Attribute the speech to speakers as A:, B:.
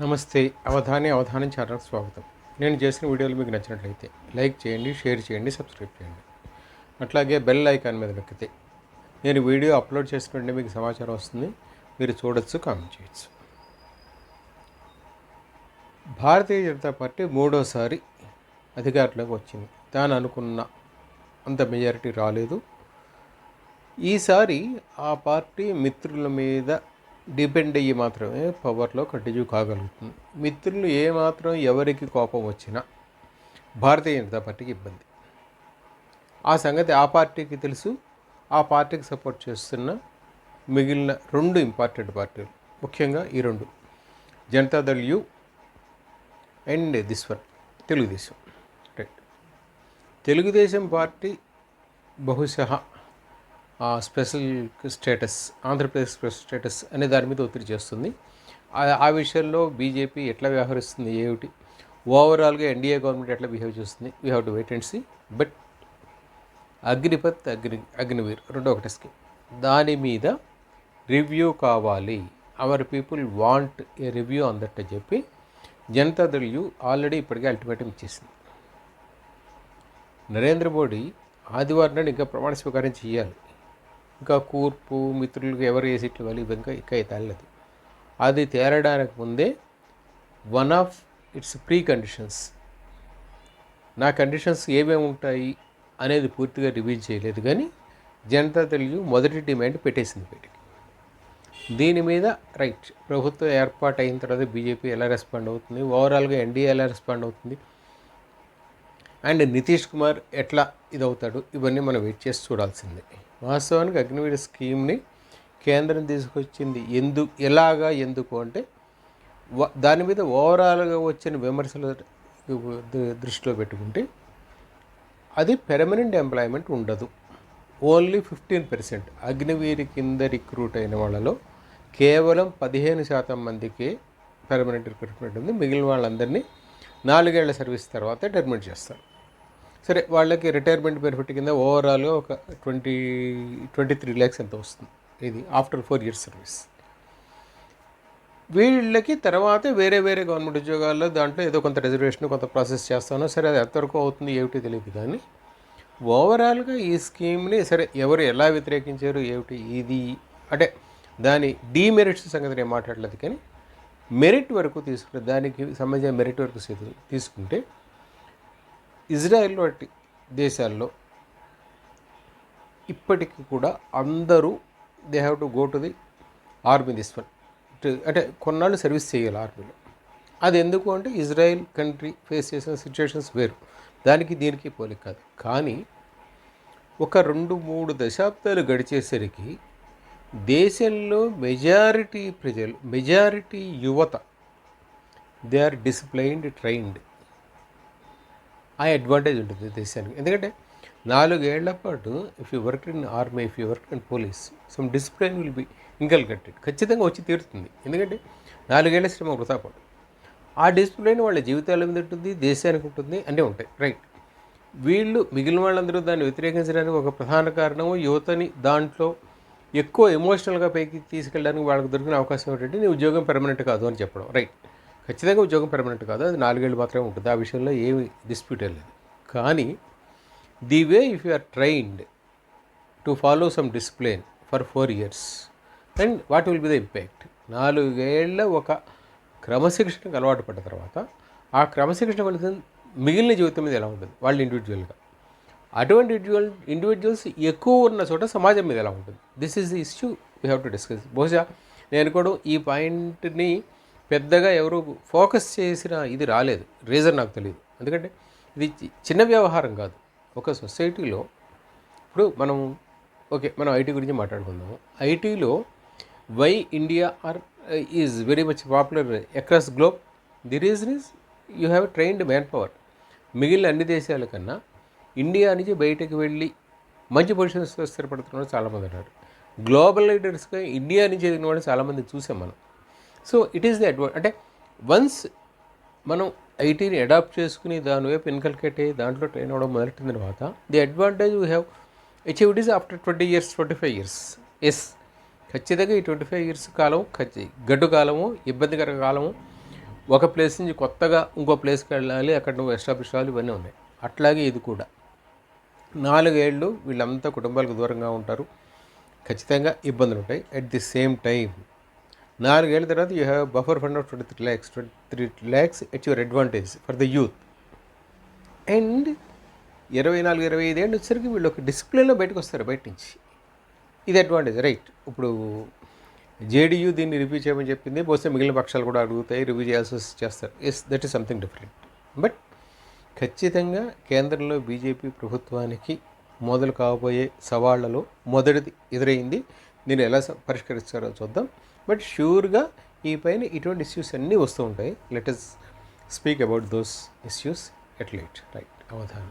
A: నమస్తే. అవధాని అవధానం ఛానల్కి స్వాగతం. నేను చేసిన వీడియోలు మీకు నచ్చినట్లయితే లైక్ చేయండి షేర్ చేయండి సబ్స్క్రైబ్ చేయండి. అట్లాగే బెల్ ఐకాన్ మీద నొక్కితే నేను వీడియో అప్లోడ్ చేసినట్టు మీకు సమాచారం వస్తుంది. మీరు చూడొచ్చు కామెంట్ చేయొచ్చు. భారతీయ జనతా పార్టీ మూడోసారి అధికారంలోకి వచ్చింది. తాను అనుకున్న అంత మెజారిటీ రాలేదు. ఈసారి ఆ పార్టీ మిత్రుల మీద డిపెండ్ అయ్యి మాత్రమే పవర్లో కట్టిజు కాగలుగుతుంది. మిత్రులు ఏమాత్రం ఎవరికి కోపం వచ్చినా భారతీయ జనతా పార్టీకి ఇబ్బంది. ఆ సంగతి ఆ పార్టీకి తెలుసు. ఆ పార్టీకి సపోర్ట్ చేస్తున్న మిగిలిన రెండు ఇంపార్టెంట్ పార్టీలు ముఖ్యంగా ఈ రెండు. Janata Dal U and this one Telugu Desam. Right. Telugu Desam party బహుశా special status Andhra Pradesh special status అనే దాని మీద ఒత్తిడి చేస్తుంది. ఆ- విషయంలో బీజేపీ ఎట్లా వ్యవహరిస్తుంది ఏమిటి? ఓవరాల్గా ఎన్డీఏ గవర్నమెంట్ ఎట్లా బిహేవ్ చేస్తుంది we have to wait and see but Agnipath Agni Agniveer రెండో ఒకటి స్కీమ్ దాని మీద రివ్యూ కావాలి. Our people want a review అందట చెప్పి జనతాదళ్ యూ ఆల్రెడీ ఇప్పటికే అల్టిమేటం ఇచ్చేసింది. నరేంద్ర మోడీ ఆదివారం నాడు ఇంకా ప్రమాణ స్వీకారం చేయాలి. ఇంకా కూర్పు మిత్రులకు ఎవరు ఏ సీట్లు ఇవి ఇంకా ఇంకా తేలలేదు. అది తేలడానికి ముందే one of its pre conditions. నా కండిషన్స్ ఏమేమి ఉంటాయి అనేది పూర్తిగా రివీల్ చేయలేదు కానీ జనతా తెలుగు మొదటి డిమాండ్ పెట్టేసింది బయటికి. దీని మీద రైట్ ప్రభుత్వం ఏర్పాటు అయిన తర్వాత బీజేపీ ఎలా రెస్పాండ్ అవుతుంది? ఓవరాల్గా ఎన్డీఏ ఎలా రెస్పాండ్ అవుతుంది? అండ్ నితీష్ కుమార్ ఎట్లా ఇదవుతాడు ఇవన్నీ మనం వెయిట్ చేసి చూడాల్సిందే. వాస్తవానికి అగ్నివీర స్కీమ్ని కేంద్రం తీసుకొచ్చింది ఎందు ఎలాగా ఎందుకు అంటే దాని మీద ఓవరాల్గా వచ్చిన విమర్శలు దృష్టిలో పెట్టుకుంటే అది పెర్మనెంట్ ఎంప్లాయ్మెంట్ ఉండదు. ఓన్లీ ఫిఫ్టీన్ పర్సెంట్ అగ్నివీరి కింద రిక్రూట్ అయిన వాళ్ళలో కేవలం పదిహేను శాతం మందికే పెర్మనెంట్ రిక్రూట్మెంట్ ఉంది. మిగిలిన వాళ్ళందరినీ నాలుగేళ్ళ సర్వీస్ తర్వాత టెర్మినేట్ చేస్తారు. సరే వాళ్ళకి రిటైర్మెంట్ బెనిఫిట్ కింద ఓవరాల్గా ఒక ట్వంటీ ట్వంటీ త్రీ ల్యాక్స్ ఎంత వస్తుంది. ఇది ఆఫ్టర్ ఫోర్ ఇయర్స్ సర్వీస్ వీళ్ళకి తర్వాత వేరే వేరే గవర్నమెంట్ ఉద్యోగాల్లో దాంట్లో ఏదో కొంత రిజర్వేషన్ కొంత ప్రాసెస్ చేస్తాను సరే అది ఎంతవరకు అవుతుంది ఏమిటి తెలియదు కానీ ఓవరాల్గా ఈ స్కీమ్ని సరే ఎవరు ఎలా వ్యతిరేకించారు ఏమిటి ఇది అంటే దాని డీమెరిట్స్ సంగతి నేను మాట్లాడలేదు కానీ మెరిట్ వరకు తీసుకుంటే దానికి సంబంధించిన మెరిట్ వరకు తీసుకుంటే ఇజ్రాయెల్ వంటి దేశాల్లో ఇప్పటికీ కూడా అందరూ they have to go to the army this one. అంటే కొన్నాళ్ళు సర్వీస్ చేయాలి ఆర్మీలో. అది ఎందుకు అంటే ఇజ్రాయెల్ కంట్రీ ఫేస్ చేసిన సిచ్యువేషన్స్ వేరు. దానికి దీనికి పోలిక కాదు. కానీ ఒక రెండు మూడు దశాబ్దాలు గడిచేసరికి దేశంలో మెజారిటీ ప్రజలు మెజారిటీ యువత దే ఆర్ డిసిప్లైన్డ్ ట్రైన్డ్. ఆ అడ్వాంటేజ్ ఉంటుంది దేశానికి. ఎందుకంటే నాలుగేళ్ళ పాటు if you work in army if you work in police some discipline will be inculcated ఖచ్చితంగా వచ్చి తీరుతుంది. ఎందుకంటే నాలుగేళ్ళ శ్రమ వృధాపడు ఆ డిసిప్లిన్ వాళ్ళ జీవితాల మీద ఉంటుంది దేశానికి ఉంటుంది అన్నీ ఉంటాయి. రైట్ వీళ్ళు మిగిలిన వాళ్ళందరూ దాన్ని వ్యతిరేకించడానికి ఒక ప్రధాన కారణము యువతని దాంట్లో ఎక్కువ ఎమోషనల్గా పైకి తీసుకెళ్ళడానికి వాళ్ళకి దొరికిన అవకాశం ఏంటంటే నీ ఉద్యోగం పెర్మనెంట్ కాదు అని చెప్పడం. రైట్ ఖచ్చితంగా ఉద్యోగం పెర్మనెంట్ కాదు. అది నాలుగేళ్ళు మాత్రమే ఉంటుంది. ఆ విషయంలో ఏమి డిస్ప్యూట్ లేదు. కానీ the way if you are trained to follow some discipline for four years and what will be the impact నాలుగేళ్ళ ఒక క్రమశిక్షణకు అలవాటు పడ్డ తర్వాత ఆ క్రమశిక్షణ ఫలితం మిగిలిన జీవితం మీద ఎలా ఉంటుంది? వాళ్ళు ఇండివిజువల్గా అటువంటి ఇండివిజువల్ ఇండివిజువల్స్ ఎక్కువ ఉన్న చోట సమాజం మీద ఎలా ఉంటుంది? This is the issue we have to discuss బహుశా నేను కూడా ఈ పాయింట్ని పెద్దగా ఎవరు ఫోకస్ చేసిన ఇది రాలేదు. రీజన్ నాకు తెలియదు ఎందుకంటే ఇది చి- చిన్న వ్యవహారం కాదు. ఒక సొసైటీలో ఇప్పుడు మనం ఓకే మనం ఐటీ గురించి మాట్లాడుకుందాము. ఐటీలో why India are is very much popular across globe. The reason is you have trained manpower. మిగిలిన అన్ని దేశాల కన్నా ఇండియా నుంచి బయటకు వెళ్ళి మంచి పొజిషన్స్లో స్థిరపడుతున్న వాళ్ళు చాలామంది ఉన్నారు. గ్లోబల్ లీడర్స్గా ఇండియా నుంచి ఎదిగిన వాళ్ళు చాలామంది చూసాం మనం. సో ఇట్ ఈస్ ది అడ్వా అంటే వన్స్ మనం ఐటీని అడాప్ట్ చేసుకుని దాని వైపు ఇన్కల్కేట్ అయ్యి దాంట్లో ట్రైన్ అవ్వడం మొదలెట్టిన తర్వాత the advantage we have achieved is after twenty years twenty five years yes ఖచ్చితంగా ఈ ట్వంటీ ఫైవ్ ఇయర్స్ కాలం ఖచ్చి గడ్డు కాలము ఇబ్బందికర కాలము ఒక ప్లేస్ నుంచి కొత్తగా ఇంకో ప్లేస్కి వెళ్ళాలి అక్కడ నువ్వు ఎస్టాబ్లిష్ అవ్వాలి ఇవన్నీ ఉన్నాయి. అట్లాగే ఇది కూడా. నాలుగేళ్ళు వీళ్ళంతా కుటుంబాలకు దూరంగా ఉంటారు. ఖచ్చితంగా ఇబ్బందులు ఉంటాయి. అట్ ది సేమ్ టైం నాలుగేళ్ళ తర్వాత you have buffer fund of twenty three lakhs twenty three lakhs it's your advantage for the youth and ఇరవై నాలుగు ఇరవై ఐదు ఏళ్ళు వచ్చేసరికి వీళ్ళు ఒక డిసిప్లిన్లో బయటకు వస్తారు బయట నుంచి. ఇది అడ్వాంటేజ్ రైట్ ఇప్పుడు జేడీయూ దీన్ని రివ్యూ చేయమని చెప్పింది. బహుశా మిగిలిన పక్షాలు కూడా అడుగుతాయి రివ్యూ చేయాల్సి చేస్తారు. Yes that is something different but ఖచ్చితంగా కేంద్రంలో బీజేపీ ప్రభుత్వానికి మొదలు కాబోయే సవాళ్ళలో మొదటిది ఎదురైంది దీన్ని ఎలా పరిష్కరిస్తారో చూద్దాం. బట్ ష్యూర్గా ఈ పైన ఇటువంటి ఇష్యూస్ అన్నీ వస్తూ ఉంటాయి. Let us speak about those issues at late right Avadhanam.